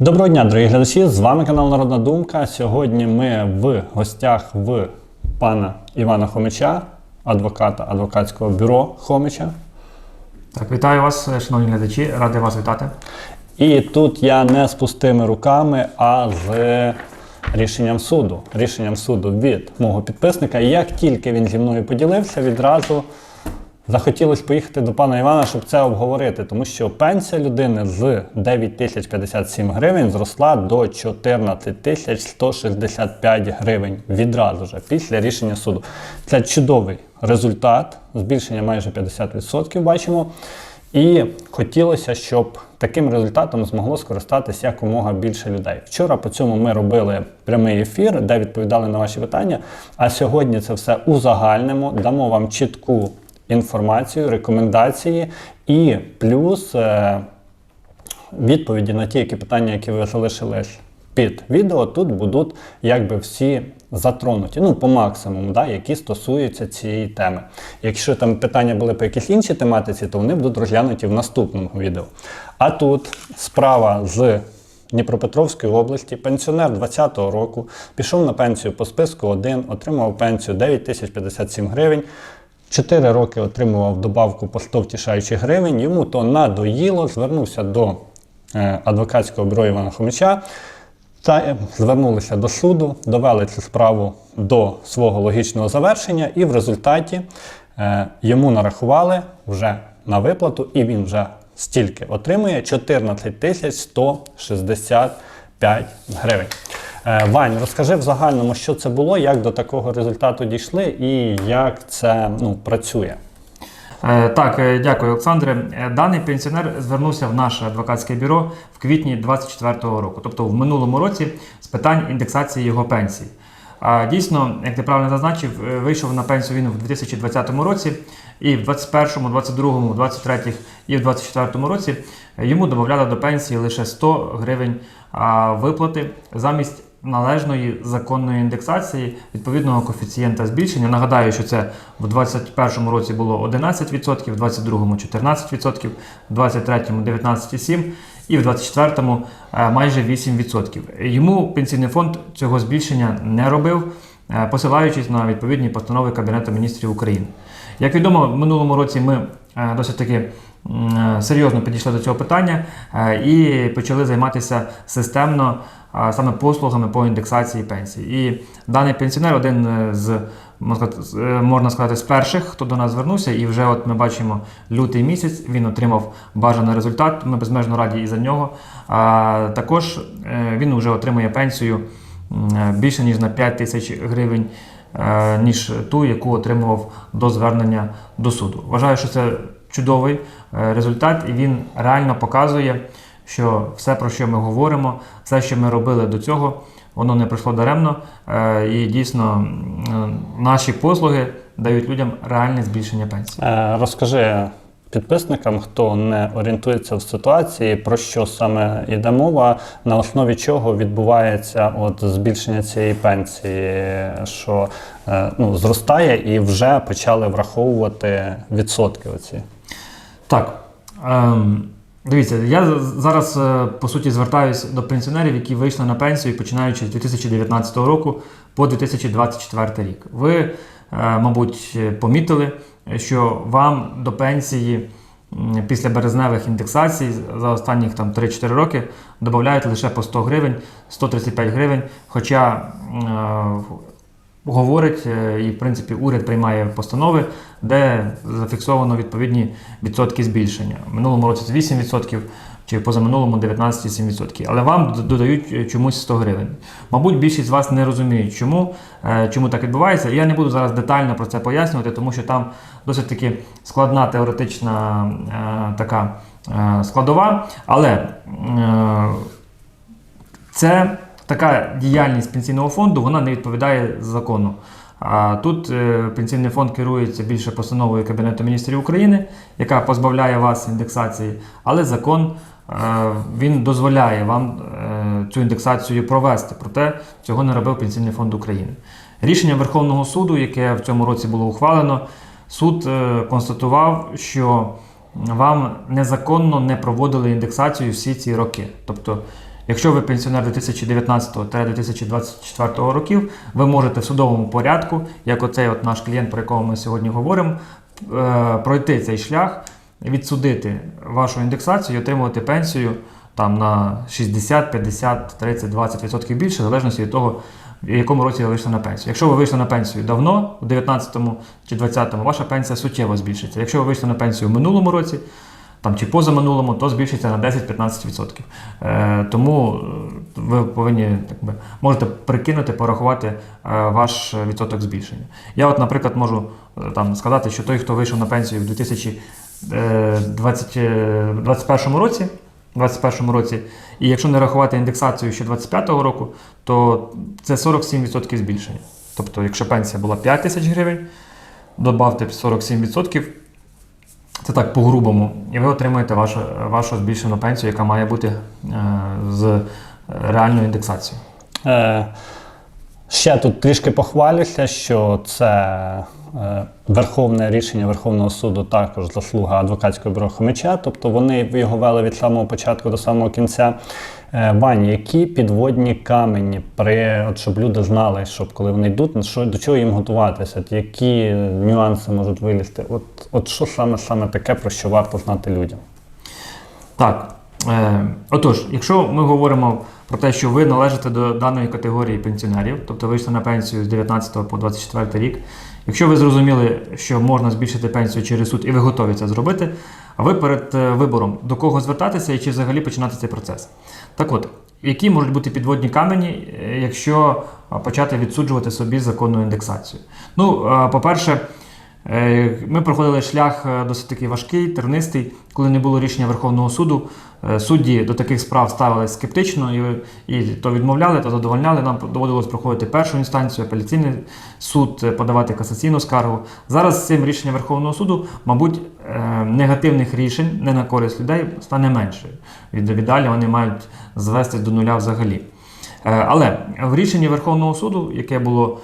Доброго дня, дорогі глядачі! З вами канал Народна Думка. Сьогодні ми в гостях в пана Івана Хомича, адвоката адвокатського бюро Хомича. Так, вітаю вас, шановні глядачі, радий вас вітати. І тут я не з пустими руками, а з рішенням суду. Рішенням суду від мого підписника. Як тільки він зі мною поділився, відразу захотілося поїхати до пана Івана, щоб це обговорити, тому що пенсія людини з 9 тисяч 57 гривень зросла до 14 тисяч 165 гривень відразу ж після рішення суду. Це чудовий результат, збільшення майже 50% бачимо. І хотілося, щоб таким результатом змогло скористатися якомога більше людей. Вчора по цьому ми робили прямий ефір, де відповідали на ваші питання. А сьогодні це все узагальнимо, дамо вам чітку інформацію, рекомендації і плюс е, відповіді на ті які питання, які ви залишились під відео, тут будуть якби всі затронуті, ну по максимуму, да, які стосуються цієї теми. Якщо там питання були по якійсь іншій тематиці, то вони будуть розглянуті в наступному відео. А тут справа з Дніпропетровської області, пенсіонер 20-го року, пішов на пенсію по списку 1, отримав пенсію 9 тисяч 57 гривень. 4 роки отримував добавку по 100 втішаючих гривень. Йому то надоїло, звернувся до е, адвокатського бюро Івана Хомича та е, звернулися до суду, довели цю справу до свого логічного завершення, і в результаті е, йому нарахували вже на виплату, і він вже стільки отримує 14 тисяч 165 гривень. Е, Вань, розкажи в загальному, що це було, як до такого результату дійшли і як це ну, працює. Е, Так, е, дякую, Олександре. Даний пенсіонер звернувся в наше адвокатське бюро в квітні 2024 року, тобто в минулому році, з питань індексації його пенсії. А дійсно, як ти правильно зазначив, вийшов на пенсію він в 2020 році, і в 2021, 2022, 2023 і в 2024 році йому додавали до пенсії лише 100 гривень виплати замість належної законної індексації відповідного коефіцієнта збільшення. Нагадаю, що це в 2021 році було 11%, в 2022 14%, в 2023 19,7% і в 2024 е, майже 8%. Йому пенсійний фонд цього збільшення не робив, е, посилаючись на відповідні постанови Кабінету міністрів України. Як відомо, в минулому році ми е, досить таки серйозно підійшли до цього питання е, і почали займатися системно саме послугами по індексації пенсій. І даний пенсіонер один е, з можна сказати, з, е, перших, хто до нас звернувся, і вже от ми бачимо лютий місяць. Він отримав бажаний результат. Ми безмежно раді і за нього. А також е, він вже отримує пенсію е, більше ніж на 5 тисяч гривень. е, Ніж ту, яку отримував до звернення до суду. Вважаю, що це чудовий е, результат, і він реально показує, що все, про що ми говоримо, все, що ми робили до цього, воно не пройшло даремно. Е, І дійсно е, наші послуги дають людям реальне збільшення пенсії. Розкажи підписникам, хто не орієнтується в ситуації, про що саме йде мова, на основі чого відбувається от збільшення цієї пенсії, що ну, зростає і вже почали враховувати відсотки. Оці. Так. Ем, дивіться, я зараз е, по суті звертаюся до пенсіонерів, які вийшли на пенсію починаючи з 2019 року по 2024 рік. Ви, е, мабуть, помітили, що вам до пенсії після березневих індексацій за останніх там 3-4 роки додають лише по 100 гривень, 135 гривень. Хоча е, говорить, е, і в принципі уряд приймає постанови, де зафіксовано відповідні відсотки збільшення. В минулому році це 8%, чи позаминулому 19,7%. Але вам додають е, чомусь 100 гривень. Мабуть, більшість з вас не розуміють, чому, е, чому так відбувається. Я не буду зараз детально про це пояснювати, тому що там досить таки складна теоретична така складова. Але це така діяльність пенсійного фонду, вона не відповідає закону. А тут е, пенсійний фонд керується більше постановою Кабінету міністрів України, яка позбавляє вас індексації, але закон е, він дозволяє вам е, цю індексацію провести. Проте цього не робив Пенсійний фонд України. Рішення Верховного суду, яке в цьому році було ухвалено, суд констатував, що вам незаконно не проводили індексацію всі ці роки. Тобто Якщо ви пенсіонер 2019-2024 років, ви можете в судовому порядку, як оцей от наш клієнт, про якого ми сьогодні говоримо, е, пройти цей шлях, відсудити вашу індексацію і отримувати пенсію там на 60, 50, 30, 20% більше, в залежності від того, в якому році ви вийшли на пенсію. Якщо ви вийшли на пенсію давно, у 19-му чи 20-му, ваша пенсія суттєво збільшиться. Якщо ви вийшли на пенсію в минулому році, там чи позаминулому, то збільшиться на 10-15%. Е, тому е, ви повинні так би, можете прикинути, порахувати е, ваш відсоток збільшення. Я, от, наприклад, можу там сказати, що той, хто вийшов на пенсію в 2021 році. 21 році, і якщо не рахувати індексацію ще 25-го року, то це 47% збільшення. Тобто, якщо пенсія була 5 тисяч гривень, додавте 47%, це так по-грубому, і ви отримаєте вашу, вашу збільшену пенсію, яка має бути е, з е, реальною індексацією. Е, ще тут трішки похвалюся, що це верховне рішення Верховного суду також заслуга адвокатського бюро Хомича, тобто вони його вели від самого початку до самого кінця. Е, Вань, які підводні камені, при, от, щоб люди знали, щоб коли вони йдуть, що, до чого їм готуватися, от які нюанси можуть вилізти? От, от що саме, саме таке, про що варто знати людям? Так. Е, отож, якщо ми говоримо про те, що ви належите до даної категорії пенсіонерів, тобто вийшли на пенсію з 19 по 24 рік, якщо ви зрозуміли, що можна збільшити пенсію через суд і ви готові це зробити, ви перед е, вибором до кого звертатися і чи взагалі починати цей процес. Так от, які можуть бути підводні камені, е, якщо почати відсуджувати собі законну індексацію? Ну, по-перше, Ми проходили шлях е, досить таки важкий, тернистий, коли не було рішення Верховного суду. Е, Судді до таких справ ставилися скептично і, і то відмовляли, то задовольняли. Нам доводилось проходити першу інстанцію, апеляційний суд, е, подавати касаційну скаргу. Зараз з цим рішенням Верховного суду, мабуть, е, негативних рішень не на користь людей стане менше. Від, віддалі вони мають звестись до нуля взагалі. Е, Але в рішенні Верховного суду, яке було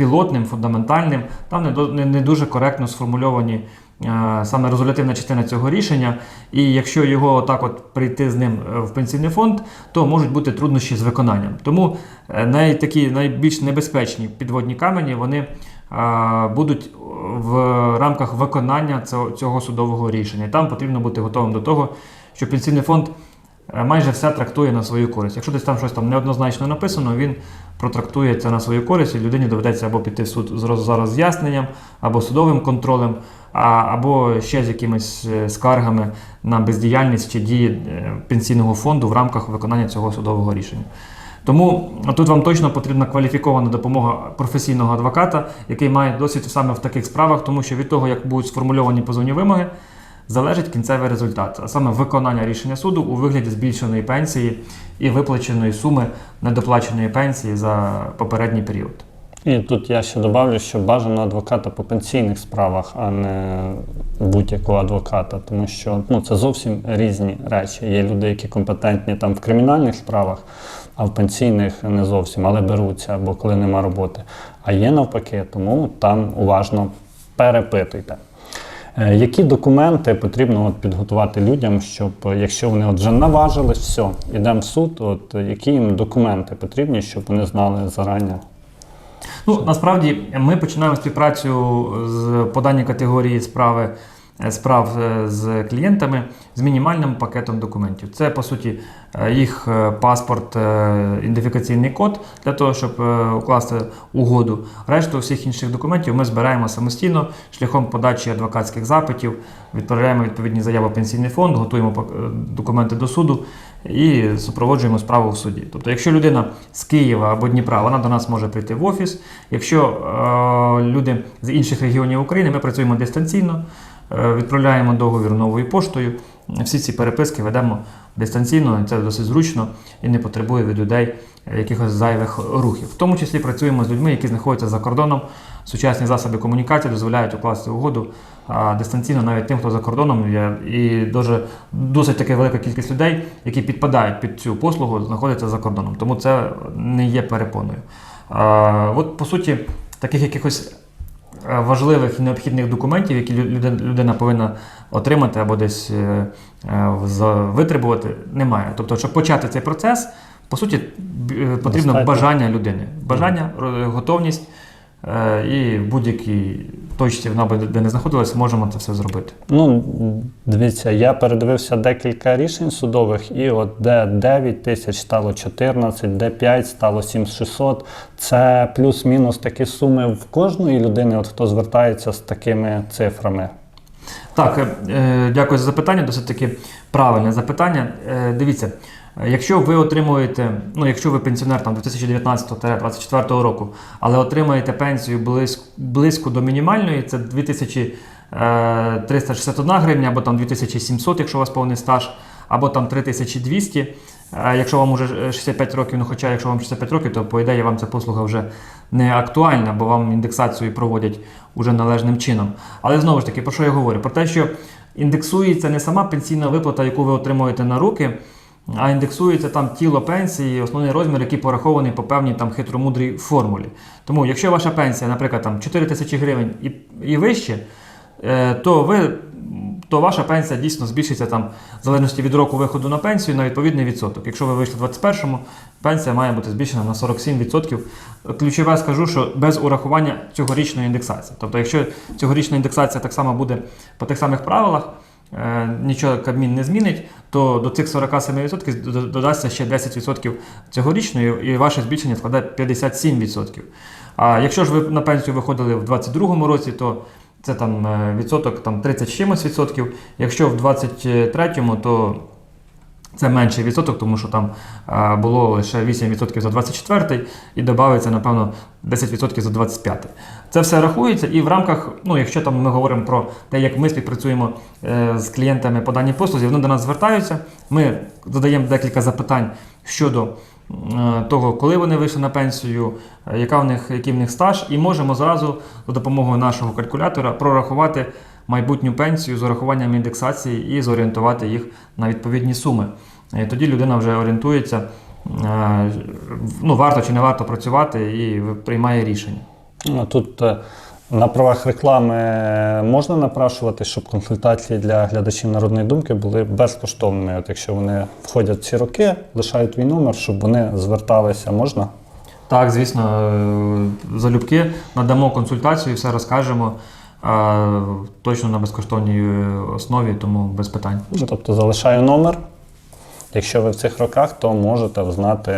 пілотним, фундаментальним, там не, дуже коректно сформульовані е, саме резолютивна частина цього рішення. І якщо його так от прийти з ним е, в пенсійний фонд, то можуть бути труднощі з виконанням. Тому е, най, такі найбільш небезпечні підводні камені вони будуть в рамках виконання цього, судового рішення. Там потрібно бути готовим до того, що пенсійний фонд майже все трактує на свою користь. Якщо десь там щось там неоднозначно написано, він протрактує це на свою користь, і людині доведеться або піти в суд за роз'ясненням, або судовим контролем, або ще з якимись е, скаргами на бездіяльність чи дії е, пенсійного фонду в рамках виконання цього судового рішення. Тому тут вам точно потрібна кваліфікована допомога професійного адвоката, який має досвід саме в таких справах, тому що від того, як будуть сформульовані позовні вимоги, залежить кінцевий результат, а саме виконання рішення суду у вигляді збільшеної пенсії і виплаченої суми недоплаченої пенсії за попередній період. І тут я ще добавлю, що бажано адвоката по пенсійних справах, а не будь-якого адвоката, тому що ну, це зовсім різні речі. Є люди, які компетентні там в кримінальних справах, а в пенсійних не зовсім, але беруться або коли нема роботи. А є навпаки, тому там уважно перепитуйте. Е, Які документи потрібно от підготувати людям, щоб якщо вони от вже наважились, все, йдемо в суд, от які їм документи потрібні, щоб вони знали зарані? Ну, насправді ми починаємо співпрацю з подання категорії справи справ е, з клієнтами з мінімальним пакетом документів. Це по суті е, їх е, паспорт, е, ідентифікаційний код для того, щоб е, укласти угоду. Решту всіх інших документів ми збираємо самостійно шляхом подачі адвокатських запитів, відправляємо відповідні заяви в пенсійний фонд, готуємо е, документи до суду і супроводжуємо справу в суді. Тобто, якщо людина з Києва або Дніпра, вона до нас може прийти в офіс. Якщо е, люди з інших регіонів України, ми працюємо дистанційно, е, відправляємо договір новою поштою. Всі ці переписки ведемо дистанційно, це досить зручно і не потребує від людей е, якихось зайвих рухів. В тому числі працюємо з людьми, які знаходяться за кордоном. Сучасні засоби комунікації дозволяють укласти угоду дистанційно навіть тим, хто за кордоном є. І дуже досить таки велика кількість людей, які підпадають під цю послугу, знаходяться за кордоном. Тому це не є перепоною. От по суті, таких якихось е, важливих і необхідних документів, які лю- людина, повинна отримати або десь е, е, витребувати, немає. Тобто, щоб почати цей процес, по суті, е, потрібно бажання людини. Бажання, готовність. Е, І в будь-якій точці, вона де не знаходилась, можемо це все зробити. Ну, дивіться, я передивився декілька рішень судових, і от де 9 тисяч стало 14, де 5 стало 7600. Це плюс-мінус такі суми в кожної людини, от хто звертається з такими цифрами. Так, е, е, дякую за запитання. Досить таки правильне запитання. Дивіться, якщо ви отримуєте, ну якщо ви пенсіонер там 2019-2024 року, але отримаєте пенсію близько, близько до мінімальної, це 2361 гривня, або там 2700, якщо у вас повний стаж, або там 3200. Е, Якщо вам уже 65 років, ну хоча якщо вам 65 років, то по ідеї вам ця послуга вже не актуальна, бо вам індексацію проводять уже належним чином. Але знову ж таки, про що я говорю? Про те, що індексується не сама пенсійна виплата, яку ви отримуєте на руки, а індексується там тіло пенсії, основний розмір, який порахований по певній там хитромудрій формулі. Тому, якщо ваша пенсія, наприклад, там 4 тисячі гривень і, і вище, е, то ви. То ваша пенсія дійсно збільшиться там в залежності від року виходу на пенсію на відповідний відсоток. Якщо ви вийшли в 21-му, пенсія має бути збільшена на 47%. Ключове скажу, що без урахування цьогорічної індексації. Тобто, якщо цьогорічна індексація так само буде по тих самих правилах, нічого Кабмін не змінить, то до цих 47% д- додасться ще 10% цьогорічної, і ваше збільшення складає 57%. А якщо ж ви на пенсію виходили в 2022 році, то це там е, відсоток там 30 чимось відсотків. Якщо в 23-му, то це менший відсоток, тому що там е, було лише 8% за 24 і додається, напевно, 10% за 25. Це все рахується, і в рамках, ну, якщо там ми говоримо про те, як ми співпрацюємо е, з клієнтами по даній послузі, вони до нас звертаються. Ми задаємо декілька запитань щодо е, того, коли вони вийшли на пенсію, яка в них, який в них стаж, і можемо зразу за допомогою нашого калькулятора прорахувати майбутню пенсію з урахуванням індексації і зорієнтувати їх на відповідні суми. І тоді людина вже орієнтується, е, ну, варто чи не варто працювати і приймає рішення. Ну, Тут е, на правах реклами можна напрашувати, щоб консультації для глядачів народної думки були безкоштовними. От якщо вони входять в ці роки, лишають твій номер, щоб вони зверталися, можна? Так, звісно, е, залюбки надамо консультацію, все розкажемо е, точно на безкоштовній е, основі, тому без питань. Ну, Тобто залишаю номер. Якщо ви в цих роках, то можете знати,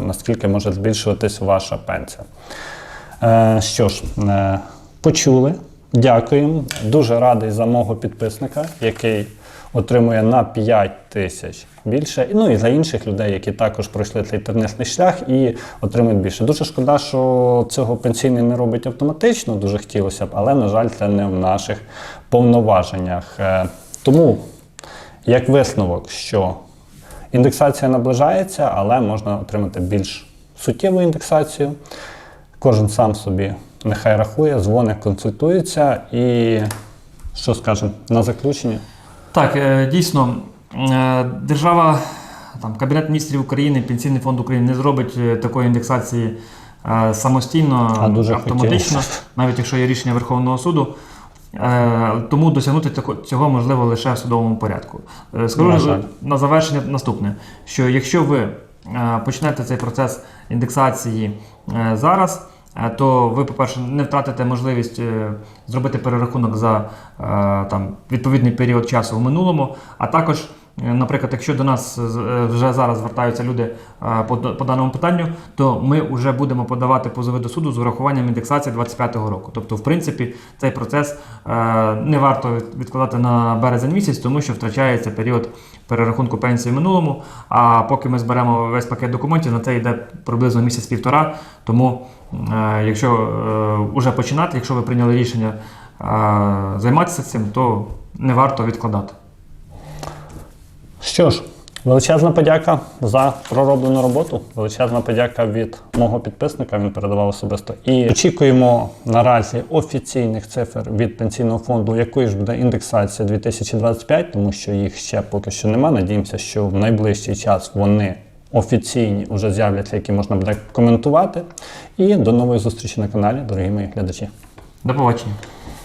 наскільки може збільшуватись ваша пенсія. Е, що ж, е, почули. Дякуємо. Дуже радий за мого підписника, який отримує на 5 тисяч більше. Ну і за інших людей, які також пройшли цей тернисний шлях і отримують більше. Дуже шкода, що цього пенсійний не робить автоматично, дуже хотілося б, але, на жаль, це не в наших повноваженнях. Е, Тому, як висновок, що індексація наближається, але можна отримати більш суттєву індексацію. Кожен сам собі нехай рахує, дзвонить, консультується і що скажемо на заключення? Так, е, дійсно, е, держава, там, Кабінет міністрів України, Пенсійний фонд України не зробить е, такої індексації самостійно, А дуже автоматично, хотілося. навіть якщо є рішення Верховного суду. Тому досягнути цього можливо лише в судовому порядку. Скажу На на, завершення наступне: що якщо ви почнете цей процес індексації зараз, то ви, по-перше, не втратите можливість е, зробити перерахунок за е, там, відповідний період часу в минулому, а також. Е, Наприклад, якщо до нас е, вже зараз звертаються люди е, по, по даному питанню, то ми вже будемо подавати позови до суду з урахуванням індексації 25-го року. Тобто, в принципі, цей процес е, не варто від- відкладати на березень місяць, тому що втрачається період перерахунку пенсії в минулому. А поки ми зберемо весь пакет документів, на це йде приблизно місяць-півтора. Тому, е, якщо е, вже починати, якщо ви прийняли рішення е, займатися цим, то не варто відкладати. Що ж, величезна подяка за пророблену роботу. Величезна подяка від мого підписника. Він передавав особисто. І очікуємо наразі офіційних цифр від пенсійного фонду, якою ж буде індексація 2025, тому що їх ще поки що нема. Надіємося, що в найближчий час вони. Офіційні вже з'являться, які можна буде коментувати. І до нової зустрічі на каналі, дорогі мої глядачі. До побачення.